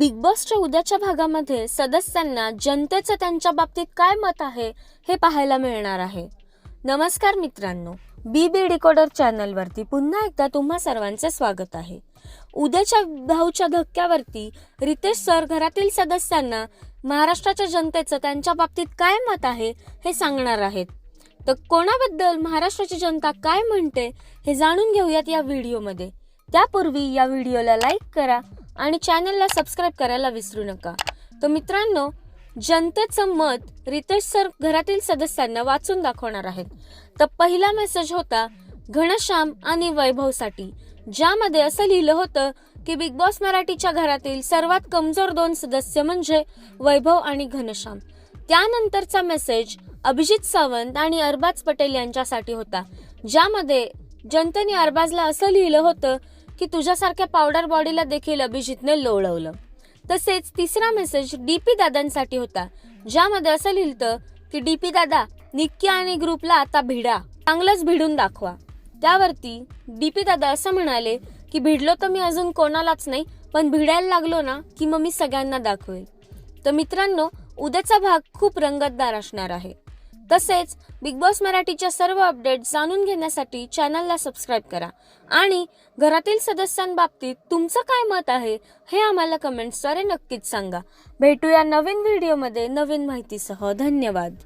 Big बॉसच्या उद्याच्या भागामध्ये सदस्यांना जनतेचं त्यांच्या बाबतीत काय मत आहे हे पाहायला मिळणार आहे. नमस्कार मित्रांनो बी बी डिकोडर चॅनलवरती पुन्हा एकदा तुम्हा सर्वांचे स्वागत आहे. उद्याच्या भाऊच्या धक्क्यावरती रितेश सर घरातील सदस्यांना महाराष्ट्राच्या जनतेचं त्यांच्या बाबतीत काय मत आहे हे सांगणार आहेत. तर कोणाबद्दल महाराष्ट्राची जनता काय म्हणते हे जाणून घेऊयात या व्हिडिओमध्ये. त्यापूर्वी या व्हिडिओला लाईक करा आणि चॅनलला सबस्क्राईब करायला विसरू नका. तर मित्रांनो जनतेचं मत रितेश सर घरातील सदस्यांना वाचून दाखवणार आहेत. तर पहिला मेसेज होता घनश्याम आणि वैभवसाठी ज्यामध्ये असं लिहिलं होतं की बिग बॉस मराठीच्या घरातील सर्वात कमजोर दोन सदस्य म्हणजे वैभव आणि घनश्याम. त्यानंतरचा मेसेज अभिजित सावंत आणि अरबाज पटेल यांच्यासाठी होता. ज्यामध्ये जनतेने अरबाजला असं लिहिलं होतं की तुझ्यासारख्या पावडर बॉडीला देखील अभिजितने लोळवलं. तसेच तिसरा मेसेज डीपी दादांसाठी होता ज्यामध्ये असं लिहिलं की डीपी दादा निक्की आणि ग्रुपला आता भिडा. चांगलंच भिडून दाखवा. त्यावरती डीपी दादा असं म्हणाले की भिडलो तर मी अजून कोणालाच नाही पण भिडायला लागलो ना की मग मी सगळ्यांना दाखवेल. तर मित्रांनो उद्याचा भाग खूप रंगतदार असणार आहे. तसेच बिग बॉस मराठीच्या सर्व अपडेट जाणून घेण्यासाठी चॅनलला सबस्क्राईब करा. आणि घरातील सदस्यांबाबतीत तुमचं काय मत आहे हे आम्हाला कमेंट्सद्वारे नक्कीच सांगा. भेटूया नवीन व्हिडिओमध्ये नवीन माहितीसह. धन्यवाद.